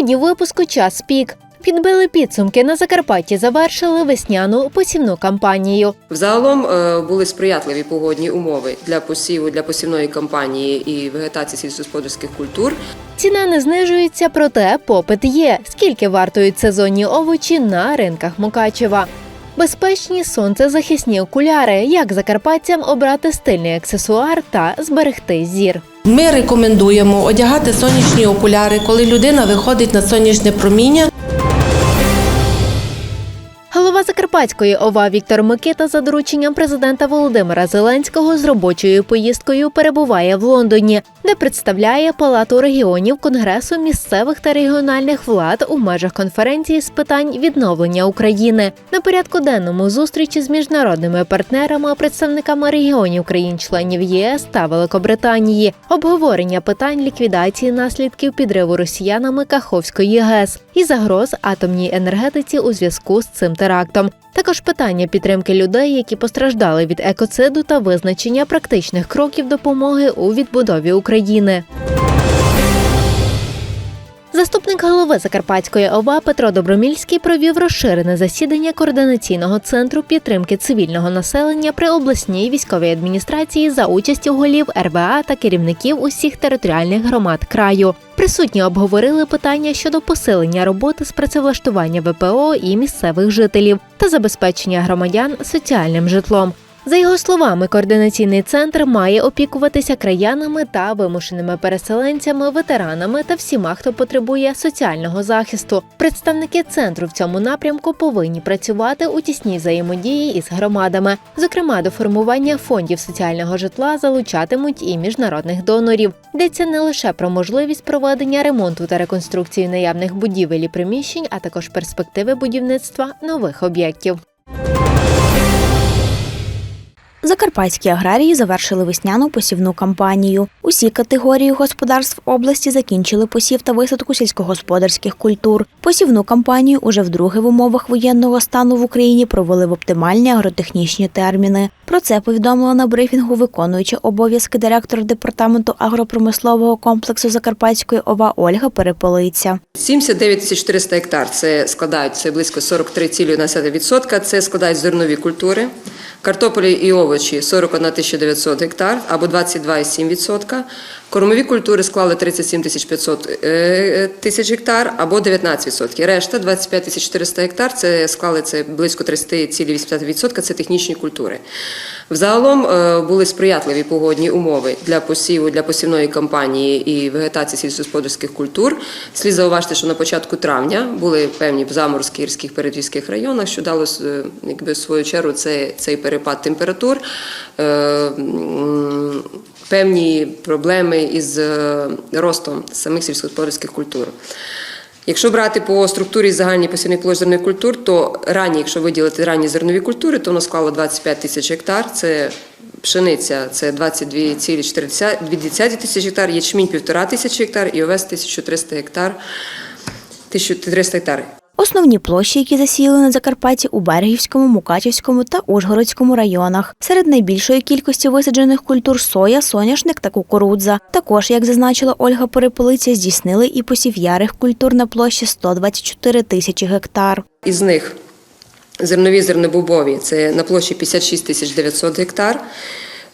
Сьогодні випуску час пік. Підбили підсумки на Закарпатті, завершили весняну посівну кампанію. Взагалом е, були сприятливі погодні умови для посіву, для посівної кампанії і вегетації сільськогосподарських культур. Ціна не знижується, проте попит є. Скільки вартують сезонні овочі на ринках Мукачева? Безпечні сонцезахисні окуляри. Як закарпатцям обрати стильний аксесуар та зберегти зір? Ми рекомендуємо одягати сонячні окуляри, коли людина виходить на сонячне проміння. Закарпатської ОВА Віктор Микита за дорученням президента Володимира Зеленського з робочою поїздкою перебуває в Лондоні, де представляє Палату регіонів Конгресу місцевих та регіональних влад у межах конференції з питань відновлення України. На порядку денному зустрічі з міжнародними партнерами, представниками регіонів країн-членів ЄС та Великобританії, обговорення питань ліквідації наслідків підриву росіянами Каховської ГЕС і загроз атомній енергетиці у зв'язку з цим терактом. Також питання підтримки людей, які постраждали від екоциду та визначення практичних кроків допомоги у відбудові України. Заступник голови Закарпатської ОВА Петро Добромільський провів розширене засідання координаційного центру підтримки цивільного населення при обласній військовій адміністрації за участю голів РВА та керівників усіх територіальних громад краю. Присутні обговорили питання щодо посилення роботи з працевлаштування ВПО і місцевих жителів та забезпечення громадян соціальним житлом. За його словами, координаційний центр має опікуватися краянами та вимушеними переселенцями, ветеранами та всіма, хто потребує соціального захисту. Представники центру в цьому напрямку повинні працювати у тісній взаємодії із громадами. Зокрема, до формування фондів соціального житла залучатимуть і міжнародних донорів. Йдеться не лише про можливість проведення ремонту та реконструкції наявних будівель і приміщень, а також перспективи будівництва нових об'єктів. Закарпатські аграрії завершили весняну посівну кампанію. Усі категорії господарств області закінчили посів та висадку сільськогосподарських культур. Посівну кампанію уже вдруге в умовах воєнного стану в Україні провели в оптимальні агротехнічні терміни. Про це повідомила на брифінгу виконуюча обов'язки директор департаменту агропромислового комплексу Закарпатської ОВА Ольга Переполиця. 79 тисяч 400 гектар це складають це близько 43,1%. Це складають зернові культури. Картополі і овочі 41 тисяча 900 гектар або 22,7%. Кормові культури склали 37 тисяч 500 е, тисяч гектар або 19%. Решта 25 тисяч 400 гектар це склали це близько 30,8%. Це технічні культури. Взагалом е, були сприятливі погодні умови для посіву, для посівної кампанії і вегетації сільськогосподарських культур. Слід зауважити, що на початку травня були певні заморозки гірських передвійських районах, що дало е, якби, в свою чергу цей, цей перепад температур. Е, Певні проблеми із е, ростом самих сільськогосподарських культур. Якщо брати по структурі загальній посівних площ зернових культур, то ранні, якщо виділити ранні зернові культури, то воно склало 25 тисяч гектар. Це пшениця це 22,4 тисячі гектар, ячмінь 1,5 тисячі гектар і овес 1300 гектар. 1300 гектар. Основні площі, які засіяли на Закарпатті у Берегівському, Мукачівському та Ужгородському районах. Серед найбільшої кількості висаджених культур соя, соняшник та кукурудза. Також, як зазначила Ольга Переполиця, здійснили і посів ярих культур на площі 124 тисячі гектар. Із них зернові зернобобові це на площі 56 тисяч 900 гектар.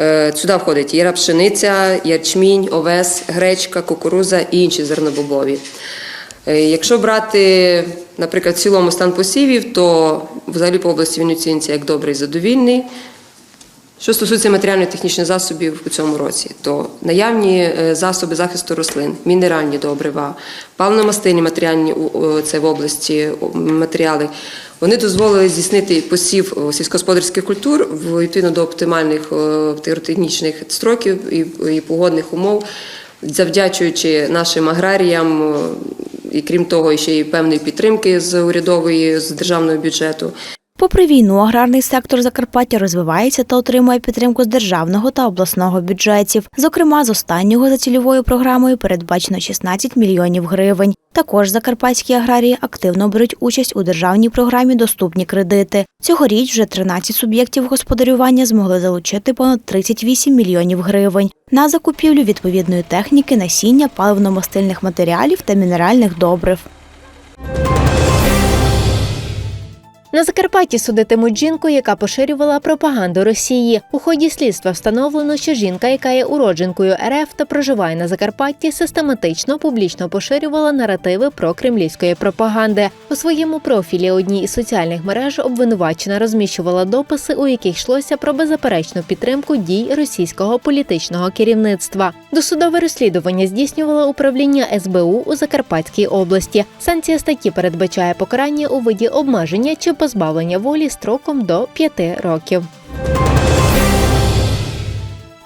Е, Сюди входить яра пшениця, ячмінь, овес, гречка, кукуруза і інші зернобобові. Е, Якщо брати, наприклад, в цілому стан посівів, то взагалі по області він як добрий задовільний. Що стосується матеріально-технічних засобів у цьому році, то наявні е, засоби захисту рослин, мінеральні добрива, паливно-мастильні матеріальні це в області матеріали, вони дозволили здійснити посів сільськогосподарських культур відповідно до оптимальних технічних строків і погодних умов, завдячуючи нашим аграріям. І крім того, ще й певної підтримки з урядової з державного бюджету. Попри війну, аграрний сектор Закарпаття розвивається та отримує підтримку з державного та обласного бюджетів. Зокрема, з останнього за цільовою програмою передбачено 16 мільйонів гривень. Також закарпатські аграрії активно беруть участь у державній програмі Доступні кредити. Цьогоріч вже 13 суб'єктів господарювання змогли залучити понад 38 мільйонів гривень на закупівлю відповідної техніки, насіння, паливно-мастильних матеріалів та мінеральних добрив. На Закарпатті судитимуть жінку, яка поширювала пропаганду Росії. У ході слідства встановлено, що жінка, яка є уродженкою РФ та проживає на Закарпатті, систематично публічно поширювала наративи про кремлівської пропаганди. У своєму профілі одній із соціальних мереж обвинувачена розміщувала дописи, у яких йшлося про беззаперечну підтримку дій російського політичного керівництва. Досудове розслідування здійснювало управління СБУ у Закарпатській області. Санкція статті передбачає покарання у виді обмеження чи позбавлення волі строком до 5 років.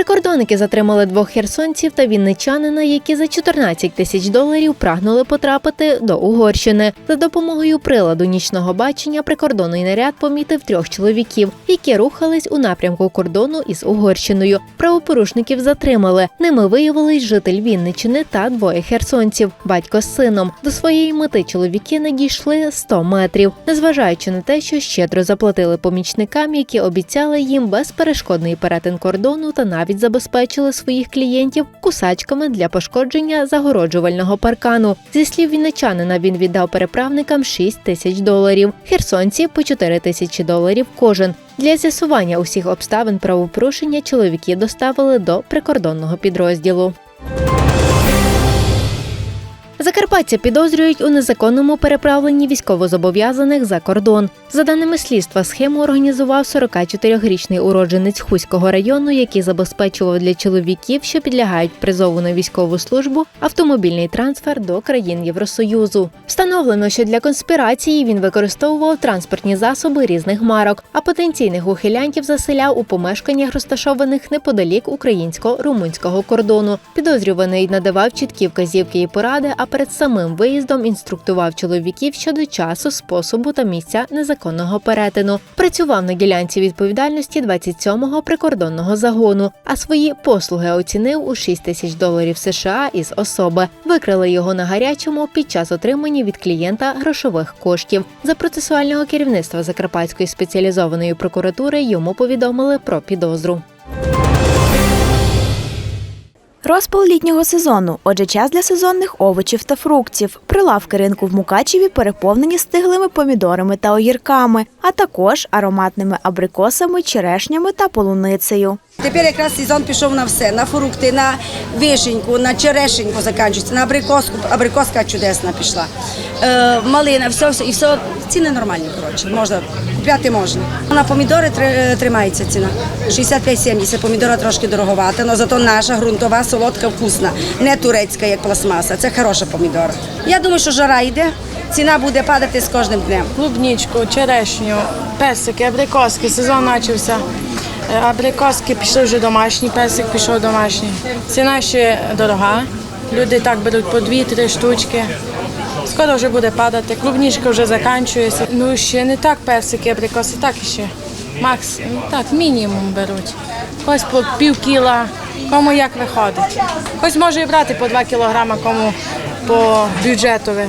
Прикордонники затримали двох херсонців та вінничанина, які за 14 тисяч доларів прагнули потрапити до Угорщини. За допомогою приладу нічного бачення прикордонний наряд помітив трьох чоловіків, які рухались у напрямку кордону із Угорщиною. Правопорушників затримали. Ними виявились житель Вінничини та двоє херсонців, батько з сином. До своєї мети чоловіки не дійшли 100 метрів, незважаючи на те, що щедро заплатили помічникам, які обіцяли їм безперешкодний перетин кордону та навіть забезпечили своїх клієнтів кусачками для пошкодження загороджувального паркану. Зі слів вінничанина, він віддав переправникам 6 тисяч доларів. Херсонці по 4 тисячі доларів кожен. Для з'ясування усіх обставин правопорушення чоловіки доставили до прикордонного підрозділу. Закарпаття підозрюють у незаконному переправленні військовозобов'язаних за кордон. За даними слідства, схему організував 44-річний уродженець Хуського району, який забезпечував для чоловіків, що підлягають призову на військову службу, автомобільний трансфер до країн Євросоюзу. Встановлено, що для конспірації він використовував транспортні засоби різних марок, а потенційних ухилянтів заселяв у помешканнях, розташованих неподалік українсько-румунського кордону. Підозрюваний надавав чіткі вказівки і поради, а перед самим виїздом інструктував чоловіків щодо часу, способу та місця незаконного перетину. Працював на ділянці відповідальності 27-го прикордонного загону, а свої послуги оцінив у 6 тисяч доларів США із особи. Викрили його на гарячому під час отримання від клієнта грошових коштів. За процесуального керівництва Закарпатської спеціалізованої прокуратури йому повідомили про підозру. Розпал літнього сезону. Отже, час для сезонних овочів та фруктів. Прилавки ринку в Мукачеві переповнені стиглими помідорами та огірками, а також ароматними абрикосами, черешнями та полуницею. Тепер якраз сезон пішов на все: на фрукти, на вишеньку, на черешеньку закінчується, на абрикоску. Абрикоска чудесна пішла. Е, малина, все, все, і все. Ціни нормальні, коротше. Можна купляти можна. На помідори тримається ціна. 65-70. Помідора трошки дороговата, але зато наша ґрунтова, солодка, вкусна. Не турецька, як пластмаса. Це хороша помідора. Я думаю, що жара йде, ціна буде падати з кожним днем. клубнічку, черешню, песики, абрикоски, сезон почався. Е, Абрикоски пішли вже домашні, песик пішов домашній. Ціна ще дорога. Люди так беруть по дві-три штучки. Скоро вже буде падати. Клубнічка вже закінчується. Ну ще не так песики, абрикоси, так ще. Макс, ну, так, мінімум беруть. Ось по пів кіла, кому як виходить. Ось може і брати по два кілограма, кому по бюджетові.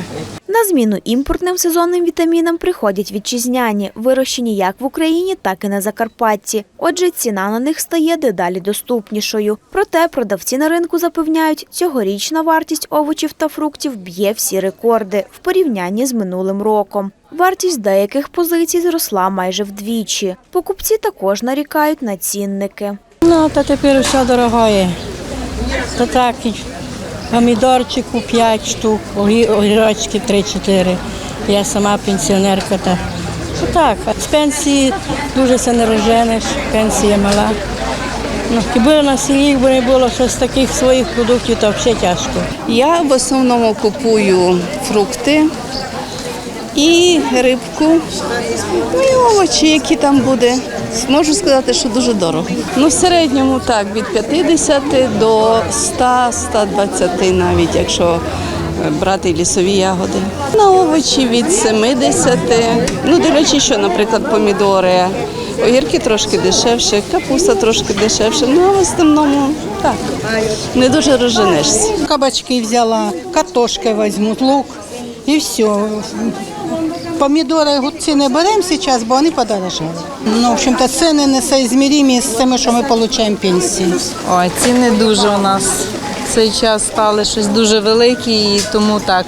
На зміну імпортним сезонним вітамінам приходять вітчизняні, вирощені як в Україні, так і на Закарпатті. Отже, ціна на них стає дедалі доступнішою. Проте продавці на ринку запевняють, цьогорічна вартість овочів та фруктів б'є всі рекорди в порівнянні з минулим роком. Вартість деяких позицій зросла майже вдвічі. Покупці також нарікають на цінники. Ну, та тепер все дорогое. То так, помідорчику 5 штук, огірочки 3-4. Я сама пенсіонерка. Та. Ну, так, а з пенсії дуже се не розженеш, пенсія мала. Ну, якби на селі якби не було щось таких своїх продуктів, то взагалі тяжко. Я в основному купую фрукти і рибку, ну і овочі, які там буде. Можу сказати, що дуже дорого. Ну, в середньому так, від 50 до 100-120 навіть, якщо брати лісові ягоди. На овочі від 70, ну дивлячись, що, наприклад, помідори, огірки трошки дешевше, капуста трошки дешевше, ну а в основному так, не дуже розженешся. Кабачки взяла, картошки візьмуть, лук і все. Помідори, огурці не беремо зараз, бо вони подорожали. Ну, в общем-то, ціни не соізмірімі з тими, що ми отримуємо пенсії. Ой, ціни дуже у нас цей час стали щось дуже великі, і тому так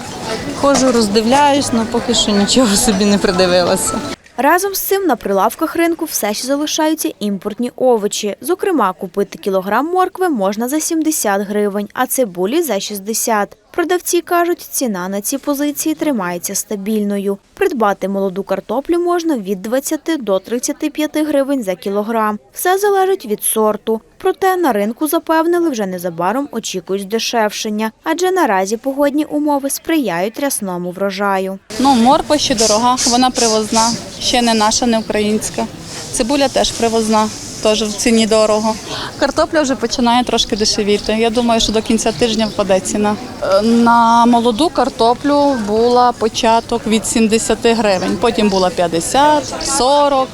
Хожу, роздивляюсь, але поки що нічого собі не придивилася. Разом з цим на прилавках ринку все ще залишаються імпортні овочі. Зокрема, купити кілограм моркви можна за 70 гривень, а цибулі за 60. Продавці кажуть, ціна на ці позиції тримається стабільною. Придбати молоду картоплю можна від 20 до 35 гривень за кілограм. Все залежить від сорту. Проте на ринку запевнили, вже незабаром очікують здешевшення, адже наразі погодні умови сприяють рясному врожаю. Ну, морква ще дорога, вона привозна, ще не наша, не українська. Цибуля теж привозна, теж в ціні дорого. Картопля вже починає трошки дешевіти. Я думаю, що до кінця тижня впаде ціна. На молоду картоплю була початок від 70 гривень, потім була 50, 40.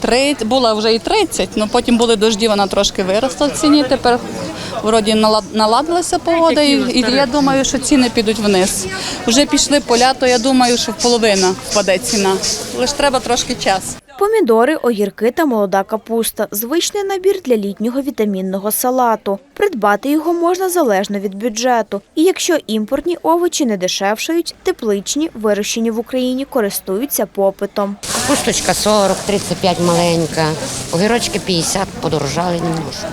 30, була вже і 30, але потім були дожді, вона трошки виросла в ціні. Тепер вроді налад- наладилася погода, і, і я думаю, що ціни підуть вниз. Вже пішли поля, то я думаю, що в половина впаде ціна. Лише треба трошки час. Помідори, огірки та молода капуста – звичний набір для літнього вітамінного салату. Придбати його можна залежно від бюджету. І якщо імпортні овочі не дешевшають, тепличні, вирощені в Україні, користуються попитом. Капусточка 40, 35 маленька, огірочки 50, подорожали немножко.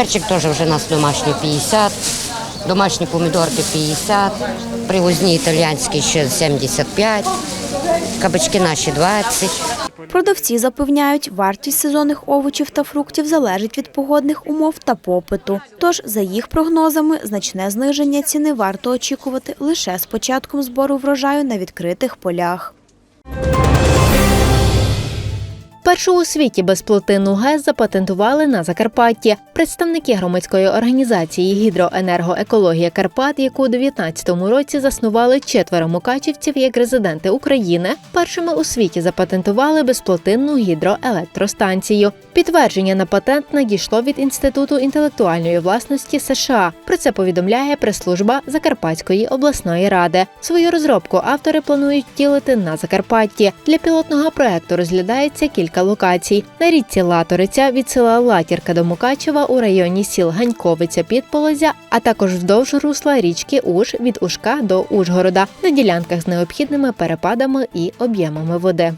Перчик теж вже у нас домашній 50, домашні помідорки 50, привозні італіянські ще 75, кабачки наші 20. Продавці запевняють, вартість сезонних овочів та фруктів залежить від погодних умов та попиту. Тож, за їх прогнозами, значне зниження ціни варто очікувати лише з початком збору врожаю на відкритих полях. Першу у світі безплотинну ГЕС запатентували на Закарпатті. Представники громадської організації Гідроенергоекологія Карпат, яку у 2019 році заснували четверо мукачівців як резиденти України, першими у світі запатентували безплотинну гідроелектростанцію. Підтвердження на патент надійшло від Інституту інтелектуальної власності США. Про це повідомляє прес-служба Закарпатської обласної ради. Свою розробку автори планують втілити на Закарпатті. Для пілотного проекту розглядається кілька локацій. На річці Латориця від села Латірка до Мукачева у районі сіл Ганьковиця Підполозя, а також вздовж русла річки Уж від Ушка до Ужгорода на ділянках з необхідними перепадами і об'ємами води.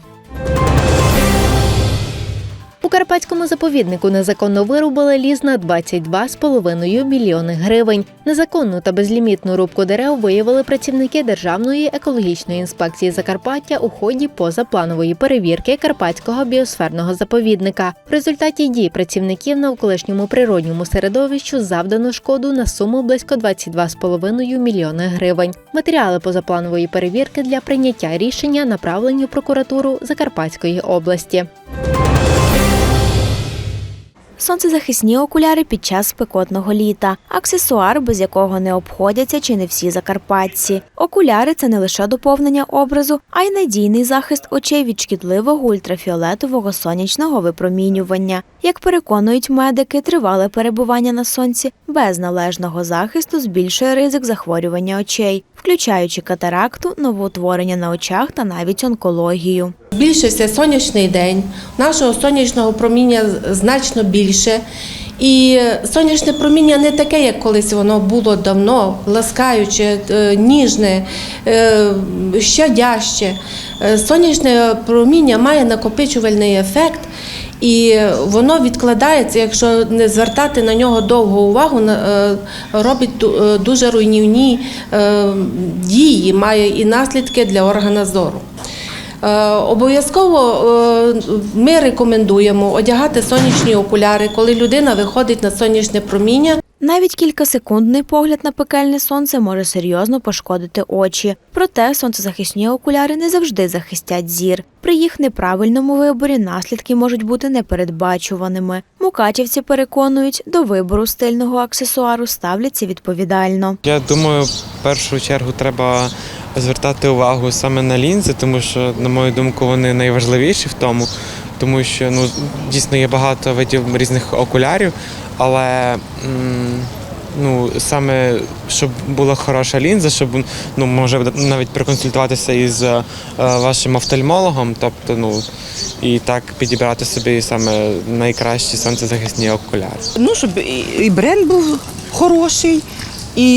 Карпатському заповіднику незаконно вирубали ліс на 22,5 мільйони гривень. Незаконну та безлімітну рубку дерев виявили працівники Державної екологічної інспекції Закарпаття у ході позапланової перевірки Карпатського біосферного заповідника. В результаті дій працівників навколишньому природньому середовищу завдано шкоду на суму близько 22,5 мільйони гривень. Матеріали позапланової перевірки для прийняття рішення направлені в прокуратуру Закарпатської області. Сонцезахисні окуляри під час спекотного літа, аксесуар, без якого не обходяться чи не всі закарпатці. Окуляри це не лише доповнення образу, а й надійний захист очей від шкідливого ультрафіолетового сонячного випромінювання. Як переконують медики, тривале перебування на сонці без належного захисту збільшує ризик захворювання очей, включаючи катаракту, новоутворення на очах та навіть онкологію. Збільшився сонячний день, нашого сонячного проміння значно більше. І сонячне проміння не таке, як колись воно було давно, ласкаюче, е, ніжне, е, щадяще. Е, Сонячне проміння має накопичувальний ефект. І воно відкладається, якщо не звертати на нього довго увагу, е, робить е, дуже руйнівні е, дії, має і наслідки для органа зору. Обов'язково ми рекомендуємо одягати сонячні окуляри, коли людина виходить на сонячне проміння. Навіть кількасекундний погляд на пекельне сонце може серйозно пошкодити очі. Проте сонцезахисні окуляри не завжди захистять зір. При їх неправильному виборі наслідки можуть бути непередбачуваними. Мукачівці переконують, до вибору стильного аксесуару ставляться відповідально. Я думаю, в першу чергу треба звертати увагу саме на лінзи, тому що, на мою думку, вони найважливіші в тому, тому що ну дійсно є багато видів різних окулярів, але ну саме щоб була хороша лінза, щоб ну може навіть проконсультуватися із е, вашим офтальмологом, тобто ну і так підібрати собі саме найкращі сонцезахисні окуляри. Ну, щоб і- бренд був хороший, і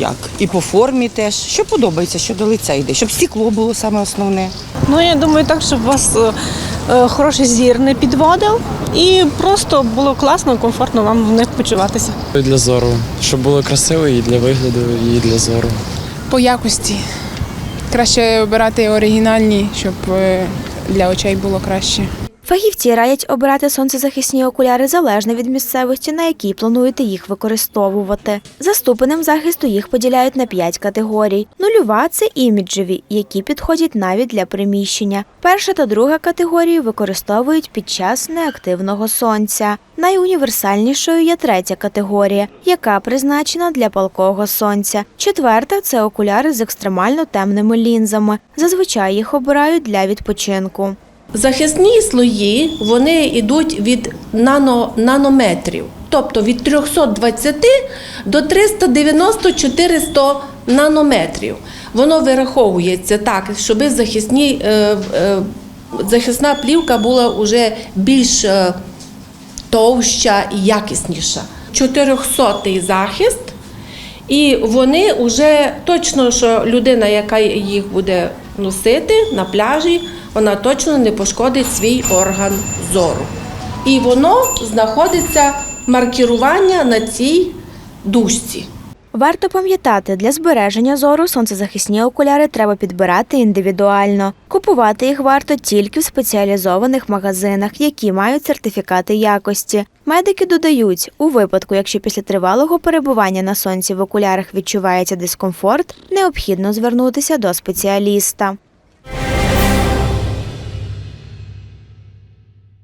як, і по формі теж. Що подобається, що до лиця йде, щоб стекло було саме основне. Ну, я думаю, так, щоб вас е, хороший зір не підводив і просто було класно, комфортно вам в них почуватися. Для зору, щоб було красиво і для вигляду, і для зору. По якості. Краще обирати оригінальні, щоб е, для очей було краще. Фахівці радять обирати сонцезахисні окуляри залежно від місцевості, на якій плануєте їх використовувати. За ступенем захисту їх поділяють на п'ять категорій. Нульова це іміджеві, які підходять навіть для приміщення. Перша та друга категорії використовують під час неактивного сонця. Найуніверсальнішою є третя категорія, яка призначена для палкого сонця. Четверта це окуляри з екстремально темними лінзами. Зазвичай їх обирають для відпочинку. Захисні слої вони йдуть від нано, нанометрів, тобто від 320 до 390-400 нанометрів. Воно вираховується так, щоб захисні, е, е, захисна плівка була вже більш е, товща і якісніша. 400-й захист, і вони вже точно, що людина, яка їх буде носити на пляжі, вона точно не пошкодить свій орган зору. І воно знаходиться маркірування на цій дужці. Варто пам'ятати, для збереження зору сонцезахисні окуляри треба підбирати індивідуально. Купувати їх варто тільки в спеціалізованих магазинах, які мають сертифікати якості. Медики додають, у випадку, якщо після тривалого перебування на сонці в окулярах відчувається дискомфорт, необхідно звернутися до спеціаліста.